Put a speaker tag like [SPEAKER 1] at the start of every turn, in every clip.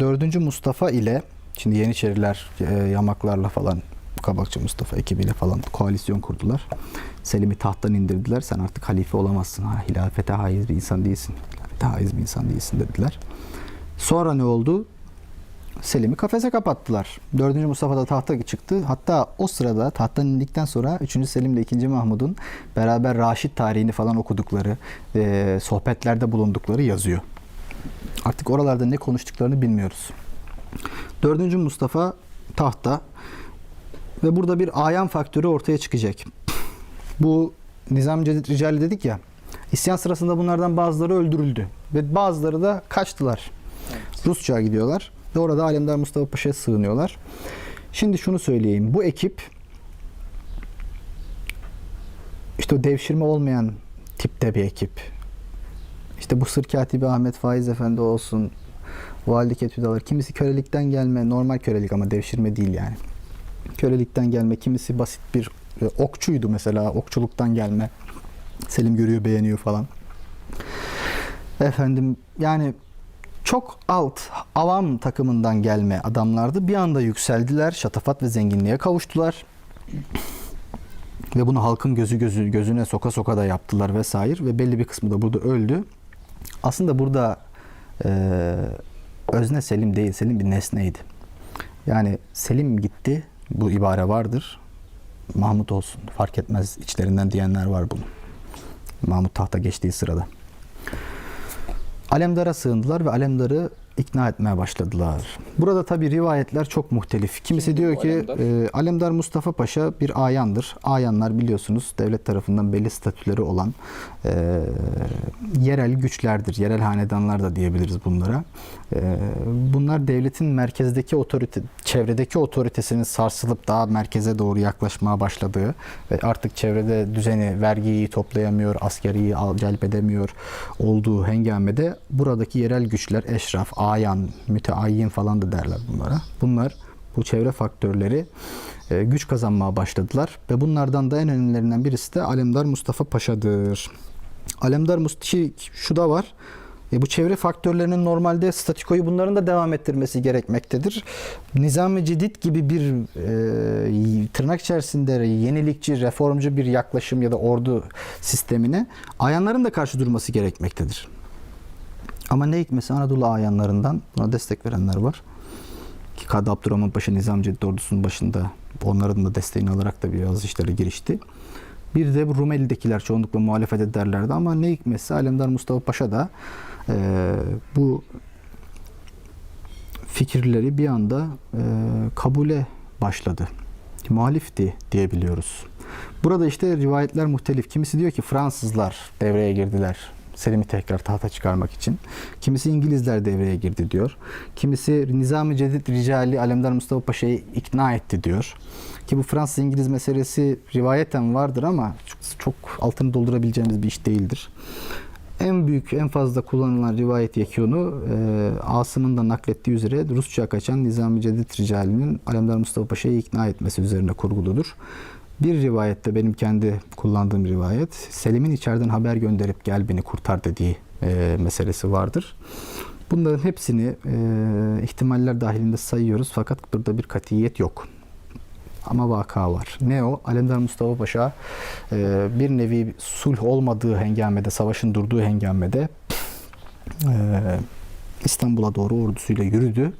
[SPEAKER 1] 4. Mustafa ile şimdi Yeniçeriler e, yamaklarla falan Kabakçı Mustafa ekibiyle falan koalisyon kurdular. Selim'i tahttan indirdiler. Sen artık halife olamazsın. Ha, hilafete haiz bir insan değilsin. Hilafete haiz bir insan değilsin dediler. Sonra ne oldu? Selim'i kafese kapattılar. 4. Mustafa da tahta çıktı. Hatta o sırada tahttan indikten sonra 3. Selim ile 2. Mahmud'un beraber Raşid tarihini falan okudukları, e, sohbetlerde bulundukları yazıyor. Artık oralarda ne konuştuklarını bilmiyoruz. 4. Mustafa tahta ve burada bir ayan faktörü ortaya çıkacak. Bu Nizam Cedid Ricali dedik ya. İsyan sırasında bunlardan bazıları öldürüldü ve bazıları da kaçtılar. Rusça'ya gidiyorlar ve orada Alemdar Mustafa Paşa'ya sığınıyorlar. Şimdi şunu söyleyeyim. Bu ekip işte o devşirme olmayan tipte bir ekip. İşte bu Sır Katibi Ahmet Faiz Efendi olsun, Valide Ketüdalar. Kimisi kölelikten gelme, normal kölelik ama devşirme değil yani. Kölelikten gelme, kimisi basit bir e, okçuydu mesela, okçuluktan gelme. Selim görüyor, beğeniyor falan. Efendim yani çok alt, avam takımından gelme adamlardı. Bir anda yükseldiler, şatafat ve zenginliğe kavuştular. Ve bunu halkın gözü gözü gözüne soka soka da yaptılar vesaire ve belli bir kısmı da burada öldü. Aslında burada e, özne Selim değil, Selim bir nesneydi. Yani Selim gitti, bu ibare vardır. Mahmut olsun, fark etmez içlerinden diyenler var bunu. Mahmut tahta geçtiği sırada. Alemdar'a sığındılar ve Alemdar'ı ikna etmeye başladılar. Burada tabi rivayetler çok muhtelif. Kimisi
[SPEAKER 2] Kimdi
[SPEAKER 1] diyor ki
[SPEAKER 2] Alemdar?
[SPEAKER 1] e, Alemdar Mustafa Paşa bir ayandır. Ayanlar biliyorsunuz devlet tarafından belli statüleri olan e, yerel güçlerdir. Yerel hanedanlar da diyebiliriz bunlara. E, bunlar devletin merkezdeki otorite, çevredeki otoritesinin sarsılıp daha merkeze doğru yaklaşmaya başladığı ve artık çevrede düzeni, vergiyi toplayamıyor, askeriyi celp edemiyor olduğu hengamede buradaki yerel güçler, eşraf, ayan, müteayyin falan da derler bunlara. Bunlar bu çevre faktörleri e, güç kazanmaya başladılar ve bunlardan da en önemlilerinden birisi de Alemdar Mustafa Paşa'dır. Alemdar Mustafa şu da var. E, bu çevre faktörlerinin normalde statikoyu bunların da devam ettirmesi gerekmektedir. Nizam-ı Cedid gibi bir e, tırnak içerisinde yenilikçi, reformcu bir yaklaşım ya da ordu sistemine ayanların da karşı durması gerekmektedir. Ama ne hikmetse Anadolu ayanlarından buna destek verenler var. Ki Kadı Abdurrahman Paşa Nizam Cedid ordusunun başında onların da desteğini alarak da biraz işlere girişti. Bir de bu Rumeli'dekiler çoğunlukla muhalefet ederlerdi ama ne hikmetse Alemdar Mustafa Paşa da e, bu fikirleri bir anda e, kabule başladı. Muhalifti diyebiliyoruz. Burada işte rivayetler muhtelif. Kimisi diyor ki Fransızlar devreye girdiler. Selim'i tekrar tahta çıkarmak için. Kimisi İngilizler devreye girdi diyor. Kimisi Nizam-ı Cedid Ricali Alemdar Mustafa Paşa'yı ikna etti diyor. Ki bu Fransız-İngiliz meselesi rivayeten vardır ama çok, çok altını doldurabileceğimiz bir iş değildir. En büyük, en fazla kullanılan rivayet yekûnu e, Asım'ın da naklettiği üzere Rusça kaçan Nizam-ı Cedid Ricali'nin Alemdar Mustafa Paşa'yı ikna etmesi üzerine kurguludur. Bir rivayette benim kendi kullandığım rivayet Selim'in içeriden haber gönderip gel beni kurtar dediği e, meselesi vardır. Bunların hepsini e, ihtimaller dahilinde sayıyoruz fakat burada bir katiyet yok. Ama vaka var. Ne o? Alemdar Mustafa Paşa e, bir nevi sulh olmadığı hengamede, savaşın durduğu hengamede e, İstanbul'a doğru ordusuyla yürüdü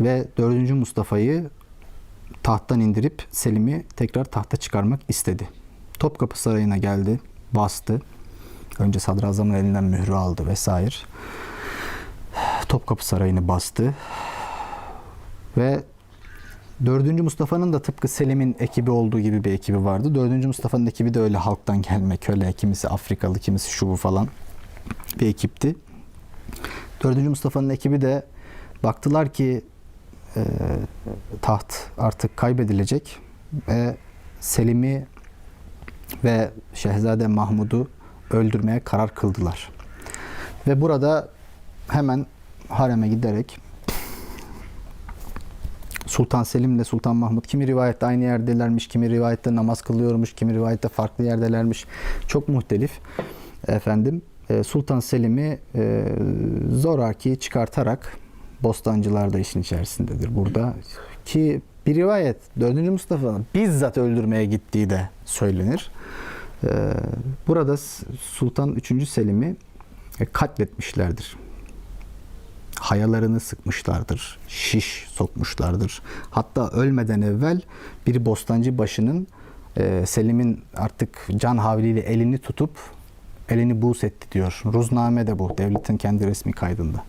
[SPEAKER 1] ve 4. Mustafa'yı tahttan indirip Selim'i tekrar tahta çıkarmak istedi. Topkapı Sarayı'na geldi, bastı. Önce sadrazamın elinden mührü aldı vesaire. Topkapı Sarayı'nı bastı. Ve 4. Mustafa'nın da tıpkı Selim'in ekibi olduğu gibi bir ekibi vardı. 4. Mustafa'nın ekibi de öyle halktan gelme, köle, kimisi Afrikalı, kimisi şu bu falan bir ekipti. 4. Mustafa'nın ekibi de baktılar ki e, taht artık kaybedilecek ve Selim'i ve Şehzade Mahmud'u öldürmeye karar kıldılar. Ve burada hemen hareme giderek Sultan Selim ile Sultan Mahmud kimi rivayette aynı yerdelermiş, kimi rivayette namaz kılıyormuş, kimi rivayette farklı yerdelermiş. Çok muhtelif. Efendim e, Sultan Selim'i e, zoraki çıkartarak Bostancılar da işin içerisindedir burada. Ki bir rivayet 4. Mustafa'nın bizzat öldürmeye gittiği de söylenir. Ee, burada Sultan 3. Selim'i e, katletmişlerdir. Hayalarını sıkmışlardır. Şiş sokmuşlardır. Hatta ölmeden evvel bir bostancı başının e, Selim'in artık can havliyle elini tutup elini buğz etti diyor. Ruzname de bu. Devletin kendi resmi kaydında.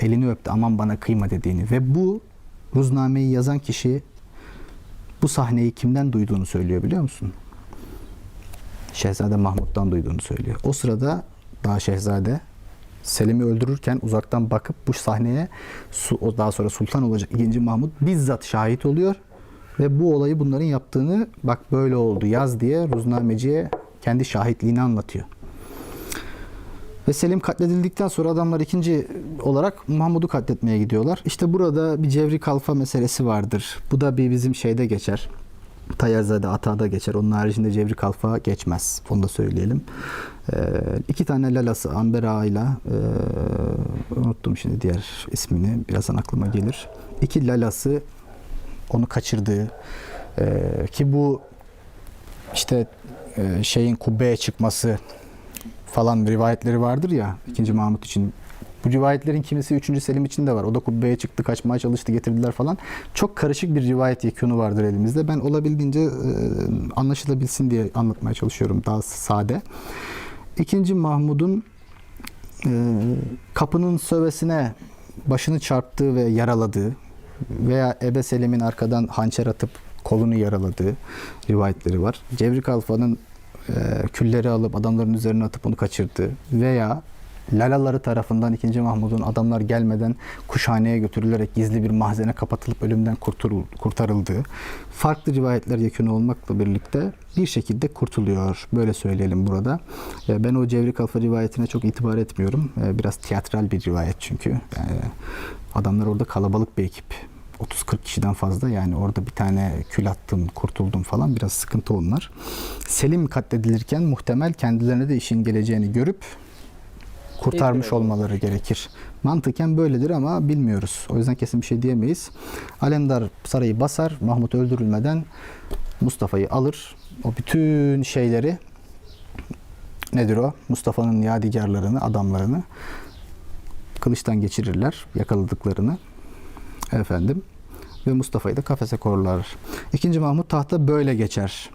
[SPEAKER 1] Elini öptü aman bana kıyma dediğini. Ve bu ruznameyi yazan kişi bu sahneyi kimden duyduğunu söylüyor biliyor musun? Şehzade Mahmut'tan duyduğunu söylüyor. O sırada daha Şehzade Selim'i öldürürken uzaktan bakıp bu sahneye o daha sonra sultan olacak 2. Mahmut bizzat şahit oluyor ve bu olayı bunların yaptığını bak böyle oldu yaz diye Ruznameci'ye kendi şahitliğini anlatıyor. Ve Selim katledildikten sonra adamlar ikinci olarak Mahmud'u katletmeye gidiyorlar. İşte burada bir cevri kalfa meselesi vardır. Bu da bir bizim şeyde geçer. Tayarzade Ata'da geçer. Onun haricinde cevri kalfa geçmez. Onu da söyleyelim. Ee, iki tane lalası Ambera ile e, unuttum şimdi diğer ismini. Birazdan aklıma gelir. İki lalası onu kaçırdığı e, ki bu işte e, şeyin kubbeye çıkması falan rivayetleri vardır ya 2. Mahmut için. Bu rivayetlerin kimisi 3. Selim için de var. O da kubbeye çıktı, kaçmaya çalıştı, getirdiler falan. Çok karışık bir rivayet yekunu vardır elimizde. Ben olabildiğince e, anlaşılabilsin diye anlatmaya çalışıyorum daha sade. 2. Mahmud'un e, kapının sövesine başını çarptığı ve yaraladığı veya Ebe Selim'in arkadan hançer atıp kolunu yaraladığı rivayetleri var. Cevri Kalfa'nın e, külleri alıp adamların üzerine atıp onu kaçırdığı veya Lalaları tarafından 2. Mahmud'un adamlar gelmeden kuşhaneye götürülerek gizli bir mahzene kapatılıp ölümden kurtarıldığı farklı rivayetler yakın olmakla birlikte bir şekilde kurtuluyor. Böyle söyleyelim burada. E, Ben o Cevri Kalfa rivayetine çok itibar etmiyorum. E, Biraz tiyatral bir rivayet çünkü. Adamlar orada kalabalık bir ekip. 30-40 kişiden fazla yani orada bir tane kül attım, kurtuldum falan biraz sıkıntı onlar. Selim katledilirken muhtemel kendilerine de işin geleceğini görüp kurtarmış olmaları gerekir. Mantıken böyledir ama bilmiyoruz. O yüzden kesin bir şey diyemeyiz. Alemdar sarayı basar, Mahmut öldürülmeden Mustafa'yı alır. O bütün şeyleri nedir o? Mustafa'nın yadigarlarını, adamlarını kılıçtan geçirirler, yakaladıklarını. Efendim ve Mustafa'yı da kafese korlar. İkinci Mahmut tahta böyle geçer.